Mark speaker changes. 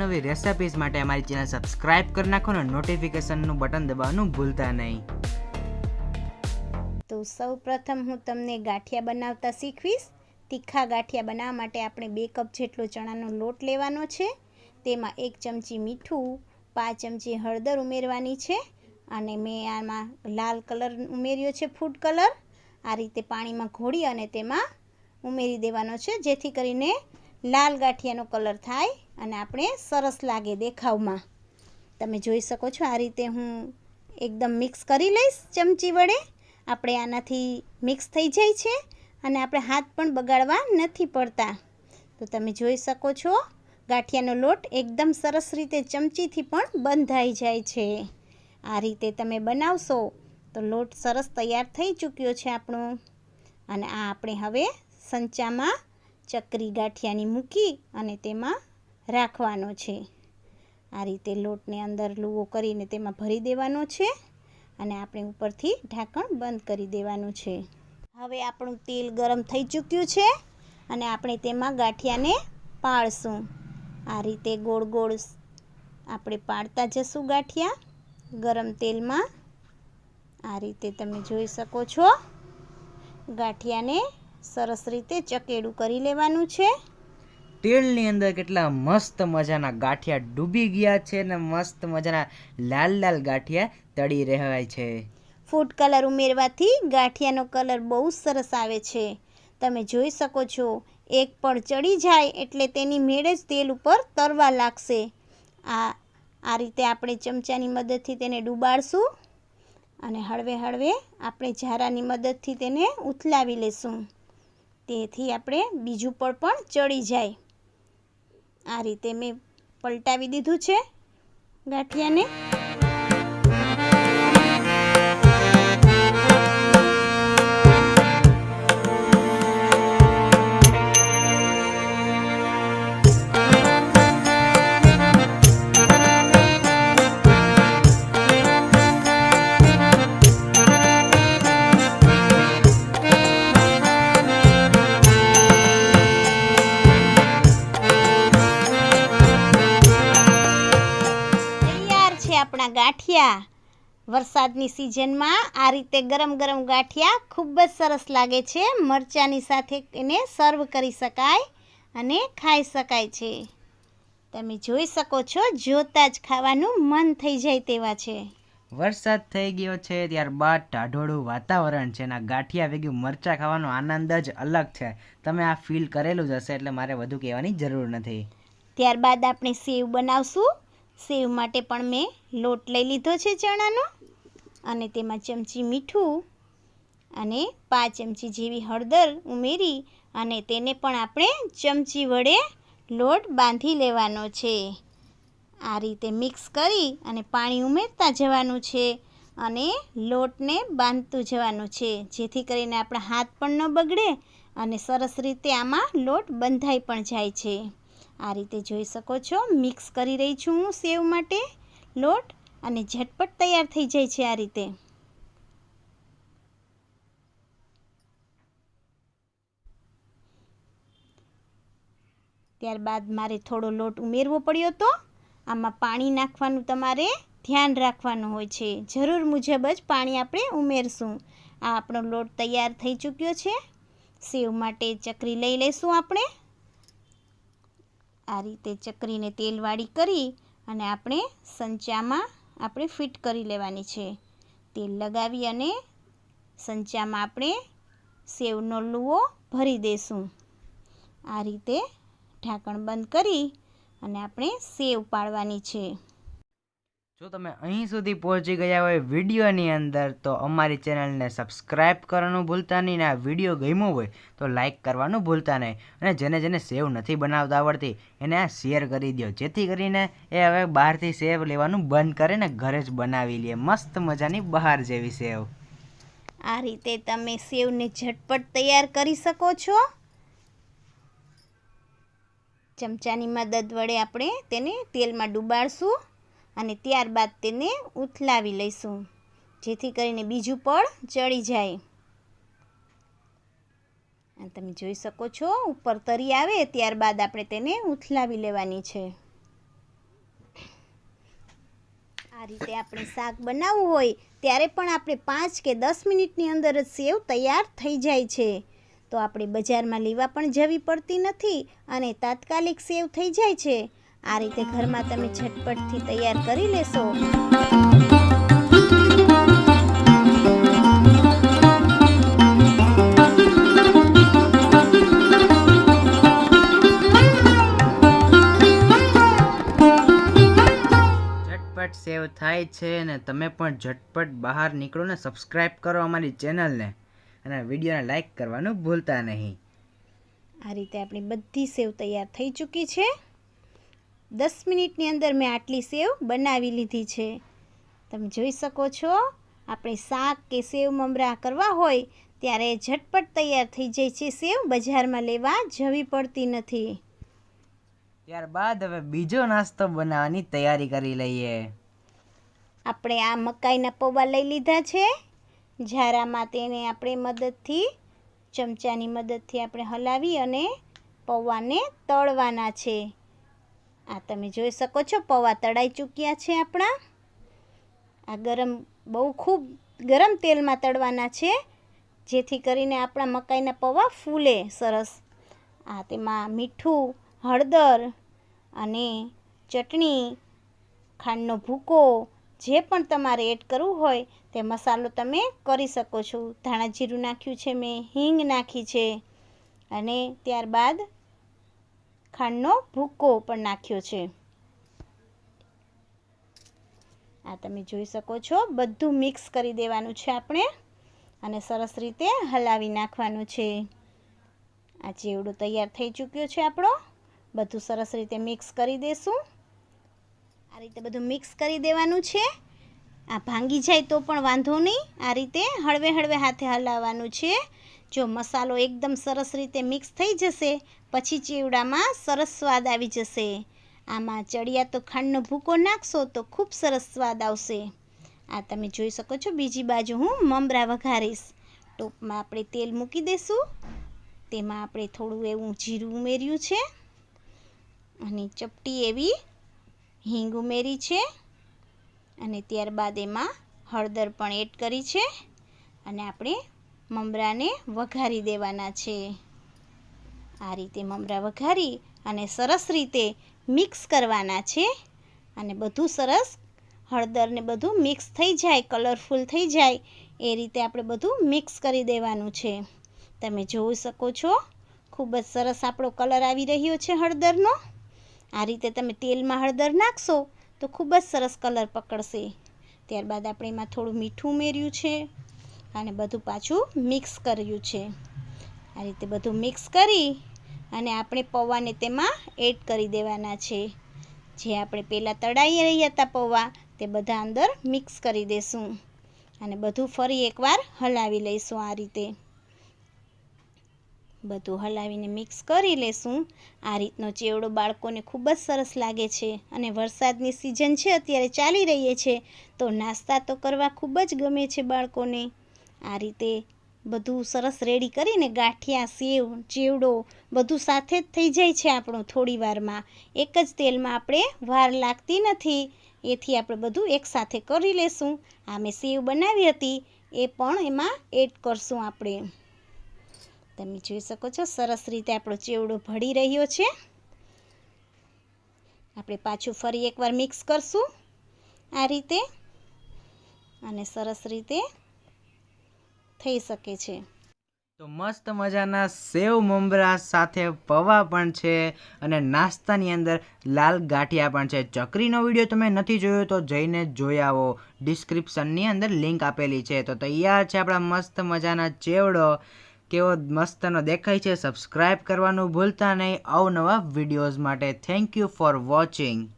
Speaker 1: અવનવી રેસિપીઝ માટે અમારી ચેનલ સબસ્ક્રાઇબ કરી નાખો અને નોટિફિકેશનનું બટન દબાવવાનું ભૂલતા નહીં.
Speaker 2: તો સૌ પ્રથમ હું તમને ગાંઠિયા બનાવતા શીખવીશ. તીખા ગાંઠિયા બનાવવા માટે આપણે બે કપ જેટલો ચણાનો લોટ લેવાનો છે. તેમાં એક ચમચી મીઠું, પાંચ ચમચી હળદર ઉમેરવાની છે અને મેં આમાં લાલ કલર ઉમેર્યો છે ફૂડ કલર આ રીતે પાણીમાં ઘોળી અને તેમાં ઉમેરી દેવાનો છે, જેથી કરીને લાલ ગાંઠિયાનો કલર થાય અને આપણે સરસ લાગે દેખાવમાં. તમે જોઈ શકો છો આ રીતે હું એકદમ મિક્સ કરી લઈશ ચમચી વડે. આપણે આનાથી મિક્સ થઈ જાય છે અને આપણે હાથ પણ બગાડવા નથી પડતા. તો તમે જોઈ શકો છો ગાંઠિયાનો લોટ એકદમ સરસ રીતે ચમચીથી પણ બંધાઈ જાય છે. આ રીતે તમે બનાવશો તો લોટ સરસ તૈયાર થઈ ચૂક્યો છે આપણો. અને આ આપણે હવે સંચામાં ચકરી ગાંઠિયાની મૂકી અને તેમાં રાખવાનો છે. આ રીતે લોટને અંદર લૂવો કરીને તેમાં ભરી દેવાનો છે અને આપણે ઉપરથી ઢાંકણ બંધ કરી દેવાનું છે. હવે આપણું તેલ ગરમ થઈ ચૂક્યું છે અને આપણે તેમાં ગાંઠિયાને પાળશું. આ રીતે ગોળ ગોળ આપણે પાડતા જશું ગાંઠિયા ગરમ તેલમાં. આ રીતે તમે જોઈ શકો છો ગાંઠિયાને સરસ રીતે ચકેડું કરી લેવાનું છે.
Speaker 1: તેલની અંદર કેટલા મસ્ત મજાના ગાંઠિયા ડૂબી ગયા છે અને મસ્ત મજાના લાલ લાલ ગાંઠિયા તળી રહ્યા છે.
Speaker 2: ફૂડ કલર ઉમેરવાથી ગાંઠિયાનો કલર બહુ સરસ આવે છે. તમે જોઈ શકો છો એક પણ ચડી જાય એટલે તેની મેળે જ તેલ ઉપર તરવા લાગશે. આ આ રીતે આપણે ચમચાની મદદથી તેને ડૂબાડશું અને હળવે હળવે આપણે ઝારાની મદદથી તેને ઉથલાવી લેશું. તેથી આપણે બીજું પર પણ ચડી જાય. આ રીતે મેં પલટાવી દીધું છે ગાંઠિયાને. વરસાદની સિઝનમાં આ રીતે ગરમ ગરમ ગાંઠિયા ખૂબ જ સરસ લાગે છે. મરચાંની સાથે એને સર્વ કરી શકાય અને ખાઈ શકાય છે. તમે જોઈ શકો છો જોતાં જ ખાવાનું મન થઈ જાય તેવા છે.
Speaker 1: વરસાદ થઈ ગયો છે ત્યારબાદ ટાઢોળું વાતાવરણ છે એના ગાંઠિયા વેગ્યું મરચાં ખાવાનો આનંદ જ અલગ છે. તમે આ ફીલ કરેલું જ હશે એટલે મારે વધુ કહેવાની જરૂર નથી.
Speaker 2: ત્યારબાદ આપણે સેવ બનાવશું. સેવ માટે પણ મેં લોટ લઈ લીધો છે ચણાનો. અને તેમાં ચમચી મીઠું અને પાંચ ચમચી જેવી હળદર ઉમેરી અને તેને પણ આપણે ચમચી વડે લોટ બાંધી લેવાનો છે. આ રીતે મિક્સ કરી અને પાણી ઉમેરતા જવાનું છે અને લોટને બાંધતું જવાનું છે. જેથી કરીને આપણા હાથ પણ ન બગડે અને સરસ રીતે આમાં લોટ બંધાઈ પણ જાય છે. આ રીતે જોઈ શકો છો. મિક્સ કરી રહી છું હું સેવ માટે. લોટ અને ઝટપટ તૈયાર થઈ જાય છે આ રીતે. ત્યારબાદ મારે થોડો લોટ ઉમેરવો પડ્યો હતો આમાં પાણી નાખવાનું તમારે ધ્યાન રાખવાનું હોય છે. જરૂર મુજબ જ પાણી આપણે ઉમેરશું. આ આપણો લોટ તૈયાર થઈ ચૂક્યો છે. સેવ માટે ચકરી લઈ લઈશું આપણે. આ રીતે ચકરીને તેલવાળી કરી અને આપણે સંચામાં આપણે ફિટ કરી લેવાની છે. તેલ લગાવી અને સંચામાં આપણે સેવનો લુવો ભરી દઈશું આ રીતે ઢાંકણ બંધ કરી અને આપણે સેવ પાડવાની છે.
Speaker 1: જો તમે અહીં સુધી પહોંચી ગયા હોય વિડીયોની અંદર, તો અમારી ચેનલને સબસ્ક્રાઇબ કરવાનું ભૂલતા નહીં ને આ વીડિયો ગમ્યો હોય, તો લાઇક કરવાનું ભૂલતા નહીં. અને જેને જેને સેવ નથી બનાવતા આવડતી, એને આ શેર કરી દો જેથી કરીને એ હવે બહારથી સેવ લેવાનું બંધ કરે ને ઘરે જ બનાવી લે. મસ્ત મજાની બહાર જેવી સેવ.
Speaker 2: આ રીતે તમે સેવને ઝટપટ તૈયાર કરી શકો છો. ચમચાની મદદ વડે આપણે તેને તેલમાં ડૂબાડશું. અને ત્યારબાદ તેને ઉથલાવી લઈશું, જેથી કરીને બીજું પણ ચડી જાય. તમે જોઈ શકો છો, ઉપર તરી આવે ત્યારબાદ આપણે તેને ઉથલાવી લેવાની છે. આ રીતે આપણે શાક બનાવવું હોય, ત્યારે પણ આપણે પાંચ કે દસ મિનિટની અંદર જ સેવ તૈયાર થઈ જાય છે. તો આપણે બજારમાં લેવા પણ જવી પડતી નથી અને તાત્કાલિક સેવ થઈ જાય છે. આ રીતે ઘરમાં તમે ઝટપટથી તૈયાર કરી લેશો.
Speaker 1: ઝટપટ સેવ થાય છે અને તમે પણ ઝટપટ બહાર નીકળો ને સબસ્ક્રાઈબ કરો અમારી ચેનલને અને વિડીયોને લાઈક કરવાનું ભૂલતા નહીં.
Speaker 2: આ રીતે આપણી બધી સેવ તૈયાર થઈ ચૂકી છે. દસ મિનિટની અંદર મેં આટલી સેવ બનાવી લીધી છે. તમે જોઈ શકો છો આપણે શાક કે સેવ મમરા કરવા હોય ત્યારે ઝટપટ તૈયાર થઈ જાય છે સેવ બજારમાં લેવા જવી પડતી નથી.
Speaker 1: ત્યારબાદ હવે બીજો નાસ્તો બનાવવાની તૈયારી કરી લઈએ.
Speaker 2: આપણે આ મકાઈના પૌવા લઈ લીધા છે. ઝારામાં તેને આપણે મદદથી ચમચાની મદદથી આપણે હલાવી અને પૌવાને તળવાના છે. આ તમે જોઈ શકો છો, પૌવા તળાઈ ચૂક્યા છે આપણા. આ ગરમ, બહુ ખૂબ ગરમ તેલમાં તળવાના છે, જેથી કરીને આપણા મકાઈના પૌવા ફૂલે સરસ. આ તેમાં મીઠું, હળદર અને ચટણી, ખાંડનો ભૂકો, જે પણ તમારે એડ કરવું હોય તે મસાલો તમે કરી શકો છો. ધાણા જીરું નાખ્યું છે મેં, હિંગ નાખી છે. અને ત્યારબાદ ખાંડનો ભૂકો પણ નાખ્યો છે. આ તમે જોઈ શકો છો, બધું મિક્સ કરી દેવાનું છે આપણે અને સરસ રીતે હલાવી નાખવાનું છે. આ ચેવડો તૈયાર થઈ ચૂક્યો છે આપણો. બધું સરસ રીતે મિક્સ કરી દેશું. આ રીતે બધું મિક્સ કરી દેવાનું છે. આ ભાંગી જાય તો પણ વાંધો નહીં. આ રીતે હળવે હળવે હાથે હલાવવાનું છે. જો મસાલો એકદમ સરસ રીતે મિક્સ થઈ જશે, પછી ચીવડામાં સરસ સ્વાદ આવી જશે. આમાં ચડિયા તો ખાંડનો ભૂકો નાખશો તો ખૂબ સરસ સ્વાદ આવશે. આ તમે જોઈ શકો છો, બીજી બાજુ હું મમરા વઘારીશ. ટોપમાં આપણે તેલ મૂકી દઈશું તેમાં આપણે થોડું એવું જીરું ઉમેર્યું છે. અને ચપટી એવી હિંગ ઉમેરી છે. અને ત્યારબાદ એમાં હળદર પણ એડ કરી છે. અને આપણે મમરાને વઘારી દેવાના છે. આ રીતે મમરા વઘારી અને સરસ રીતે મિક્સ કરવાના છે. અને બધું સરસ હળદરને બધું મિક્સ થઈ જાય, કલરફુલ થઈ જાય, એ રીતે આપણે બધું મિક્સ કરી દેવાનું છે. તમે જોઈ શકો છો, ખૂબ જ સરસ આપણો કલર આવી રહ્યો છે હળદરનો. આ રીતે તમે તેલમાં હળદર નાખશો તો ખૂબ જ સરસ કલર પકડશે. ત્યારબાદ આપણે એમાં થોડું મીઠું ઉમેર્યું છે. અને બધું પાછું મિક્સ કર્યું છે. આ રીતે બધું મિક્સ કરી અને આપણે પૌવાને તેમાં એડ કરી દેવાના છે. જે આપણે પહેલાં તળાઈ રહ્યા હતા પૌવા, તે બધા અંદર મિક્સ કરી દઈશું અને બધું ફરી એકવાર હલાવી લઈશું આ રીતે. બધું હલાવીને મિક્સ કરી લેશું. આ રીતનો ચેવડો બાળકોને ખૂબ જ સરસ લાગે છે અને વરસાદની સિઝન છે, અત્યારે ચાલી રહી છે, તો નાસ્તા તો કરવા ખૂબ જ ગમે છે બાળકોને. આ રીતે બધું સરસ રેડી કરીને ગાંઠિયા, સેવ, ચેવડો બધું સાથે જ થઈ જાય છે આપણું થોડી વારમાં. એક જ તેલમાં આપણે વાર લાગતી નથી. એથી આપણે બધું એકસાથે કરી લેશું. આ મેં સેવ બનાવી હતી. એ પણ એમાં એડ કરશું આપણે. તમે જોઈ શકો છો, સરસ રીતે આપણો ચેવડો ભળી રહ્યો છે. આપણે પાછું ફરી એકવાર મિક્સ કરશું. આ રીતે. અને સરસ રીતે થઈ શકે છે.
Speaker 1: તો મસ્ત મજાના સેવ મમરા સાથે પૌવા પણ છે અને નાસ્તાની અંદર લાલ ગાંઠિયા પણ છે. ચકરીનો વીડિયો તમે નથી જોયો તો જઈને જોઈ આવો. ડિસ્ક્રિપ્શનની અંદર લિંક આપેલી છે. તો તૈયાર છે આપણા મસ્ત મજાના ચેવડો. કેવો મસ્તનો દેખાય છે. સબસ્ક્રાઈબ કરવાનું ભૂલતા નહીં. અવનવા વિડીયોઝ માટે થેન્ક યુ ફોર વોચિંગ.